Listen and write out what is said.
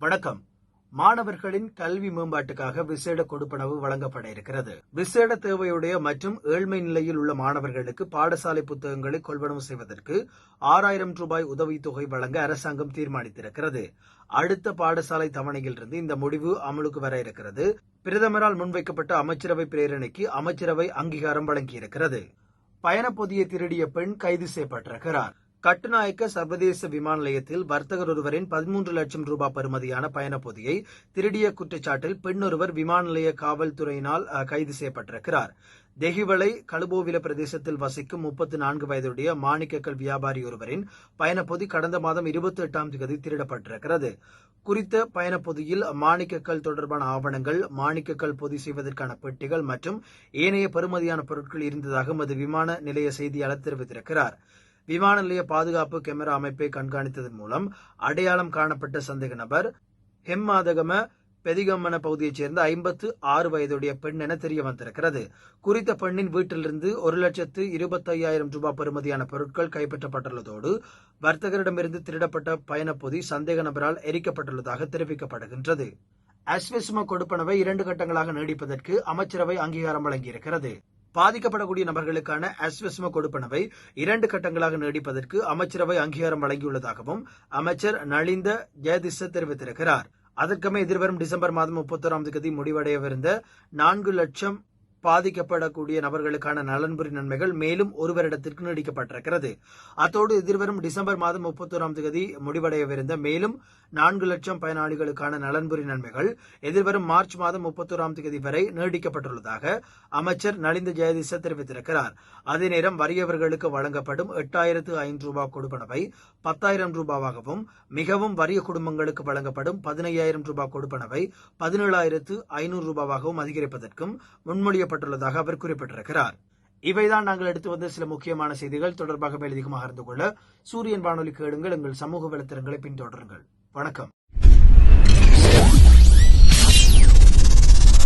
வணக்கம். மாணவர்களின் கல்வி மேம்பாட்டுக்காக விசேட கொடுப்பனவு வழங்கப்பட இருக்கிறது. விசேட தேவையுடைய மற்றும் ஏழ்மை நிலையில் உள்ள மாணவர்களுக்கு பாடசாலை புத்தகங்களை கொள்வனவு செய்வதற்கு ஆறாயிரம் ரூபாய் உதவித்தொகை வழங்க அரசாங்கம் தீர்மானித்திருக்கிறது. அடுத்த பாடசாலை தவணையிலிருந்து இந்த முடிவு அமலுக்கு வர இருக்கிறது. பிரதமரால் முன்வைக்கப்பட்ட அமைச்சரவை பிரேரணைக்கு அமைச்சரவை அங்கீகாரம் வழங்கியிருக்கிறது. பயணப்பொதியை திருடிய பெண் கைது செய்யப்பட்டிருக்கிறார். கட்டுநாயக்க சர்வதேச விமான நிலையத்தில் வர்த்தகர் ஒருவரின் பதிமூன்று லட்சம் ரூபாய் பெறுமதியான பயணப்பொதியை திருடிய குற்றச்சாட்டில் பெண் ஒருவர் விமான நிலைய காவல்துறையினால் கைது செய்யப்பட்டிருக்கிறார். தெஹிவளை கழுபோவில பிரதேசத்தில் வசிக்கும் முப்பத்தி நான்கு வயதுடைய மாணிக்கக்கல் வியாபாரி ஒருவரின் பயணப்பொதி கடந்த மாதம் இருபத்தி எட்டாம் தேதி திருடப்பட்டிருக்கிறது. குறித்த பயணப்பொதியில் மாணிக்கக்கல் தொடர்பான ஆவணங்கள் மாணிக்கக்கல் பொதி செய்வதற்கான பெட்டிகள் மற்றும் ஏனைய பெறுமதியான பொருட்கள் இருந்ததாக எமது விமான நிலைய செய்தியாளர் தெரிவித்திருக்கிறார். விமான நிலைய பாதுகாப்பு கேமரா அமைப்பை கண்காணித்ததன் மூலம் அடையாளம் காணப்பட்ட சந்தேக நபர் ஹெம்மாதகம பெதிகம்மன பகுதியைச் சேர்ந்த ஐம்பத்து ஆறு வயதுடைய பெண் என தெரிய வந்திருக்கிறது. குறித்த பெண்ணின் வீட்டிலிருந்து ஒரு லட்சத்து இருபத்தையாயிரம் ரூபாய் பெறுமதியான பொருட்கள் கைப்பற்றப்பட்டுள்ளதோடு வர்த்தகரிடமிருந்து திருடப்பட்ட பயணப்பொதி சந்தேக நபரால் எரிக்கப்பட்டுள்ளதாக தெரிவிக்கப்படுகின்றது. அஸ்வெஸ்ம கொடுப்பனவை இரண்டு கட்டங்களாக நீடிப்பதற்கு அமைச்சரவை அங்கீகாரம் வழங்கியிருக்கிறது. பாதிக்கப்படக்கூடிய நபர்களுக்கான அஸ்வெஸ்ம கொடுப்பனவை இரண்டு கட்டங்களாக நீடிப்பதற்கு அமைச்சரவை அங்கீகாரம் வழங்கியுள்ளதாகவும் அமைச்சர் நளிந்த ஜெயதிச தெரிவித்திருக்கிறார். அதற்கமே எதிர்வரும் டிசம்பர் மாதம் முப்பத்தோராம் தேதி முடிவடையவிருந்த நான்கு லட்சம் பாதிக்கப்படக்கூடிய நபர்களுக்கான நலன்புரி நன்மைகள் மேலும் ஒரு வருடத்திற்கு நீடிக்கப்பட்டிருக்கிறது. அத்தோடு எதிர்வரும் டிசம்பர் மாதம் முப்பத்தோராம் தேதி முடிவடையவிருந்த மேலும் நான்கு லட்சம் பயனாளிகளுக்கான நலன்புரி நன்மைகள் எதிர்வரும் மார்ச் மாதம் முப்பத்தோராம் தேதி வரை நீடிக்கப்பட்டுள்ளதாக அமைச்சர் நலிந்த ஜெயதிச தெரிவித்திருக்கிறார். அதே நேரம் வறியவர்களுக்கு வழங்கப்படும் எட்டாயிரத்து ஐந்து ரூபாய் கொடுப்பனவை பத்தாயிரம் ரூபாவாகவும் மிகவும் வறிய குடும்பங்களுக்கு வழங்கப்படும் பதினையாயிரம் ரூபாய் கொடுப்பனவை பதினேழாயிரத்து ஐநூறு ரூபாவாகவும் அதிகரிப்பதற்கும் செய்யப்பட்டுள்ளதாக அவர் குறிப்பிட்டிருக்கிறார். இவைதான் நாங்கள் எடுத்து வந்த சில முக்கியமான செய்திகள். தொடர்பாக மேலதிகமாக அறிந்து கொள்ள சூரியன் வானொலி கேளுங்கள். எங்கள் சமூக வலைத்தளங்களை பின்தொடருங்கள். வணக்கம்.